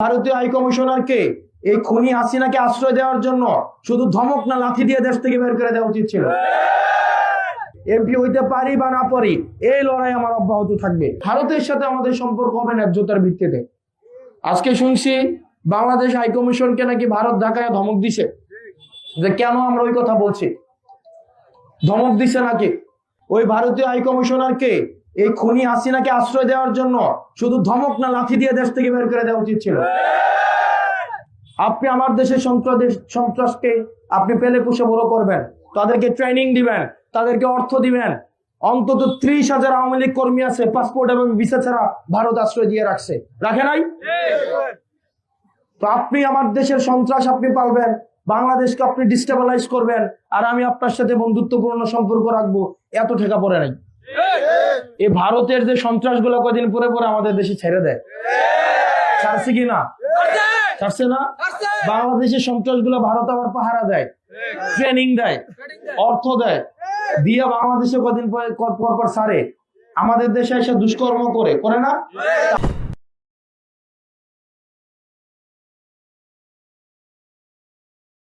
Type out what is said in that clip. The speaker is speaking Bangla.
ভারতীয় হাই কমিশনারকে এই খুনি হাসিনাকে আশ্রয় দেওয়ার জন্য শুধু ধমক না লাথি দিয়ে দেশ থেকে বের করে দেওয়া উচিত ছিল। এমপি হইতে পারি বা না পারি, এই লড়াই আমার অব্যাহত থাকবে। ভারতের সাথে আমাদের সম্পর্ক হবে ন্যায্যতার ভিত্তিতে। আজকে শুনছি বাংলাদেশ হাই কমিশনকে নাকি ভারত ঢাকায় ধমক দিছে। যে কেন আমরা ওই কথা বলছি? ধমক দিছে নাকি? ওই ভারতীয় হাই কমিশনারকে এই খুনি হাসিনাকে আশ্রয় দেওয়ার জন্য শুধু ধমক না লাথি দিয়ে দেশ থেকে বের করে দেওয়া উচিত ছিল। আপনি আমার সন্ত্রাস সন্ত্রাসকে আপনি পেলে পুষে বড় করবেন। তাদেরকে ট্রেনিং দিবেন, তাদেরকে অর্থ দিবেন। অন্তত ত্রিশ হাজার আওয়ামী লীগ কর্মী আছে পাসপোর্ট এবং ভিসা ছাড়া ভারত আশ্রয় দিয়ে রাখছে। রাখে নাই? তো আপনি আমার দেশের সন্ত্রাস আপনি পালবেন, বাংলাদেশকে আপনি ডিস্টেবলাইজ করবেন, আর আমি আপনার সাথে বন্ধুত্বপূর্ণ সম্পর্ক রাখব, এত ঠেকা পড়ে নাই। এই ভারতের যে সন্ত্রাসগুলো কদিন পরে পরে আমাদের দেশে ছেড়ে দেয়। ছাড়ছে কি না? ছাড়ছে না? বাংলাদেশের সন্ত্রাসগুলো ভারত আবার পাহারা দেয় ট্রেনিং দেয়, অর্থ দেয়। দিয়ে বাংলাদেশে কদিন পর পর ছাড়ে। আমাদের দেশে এসে দুষ্কর্ম করে করে না?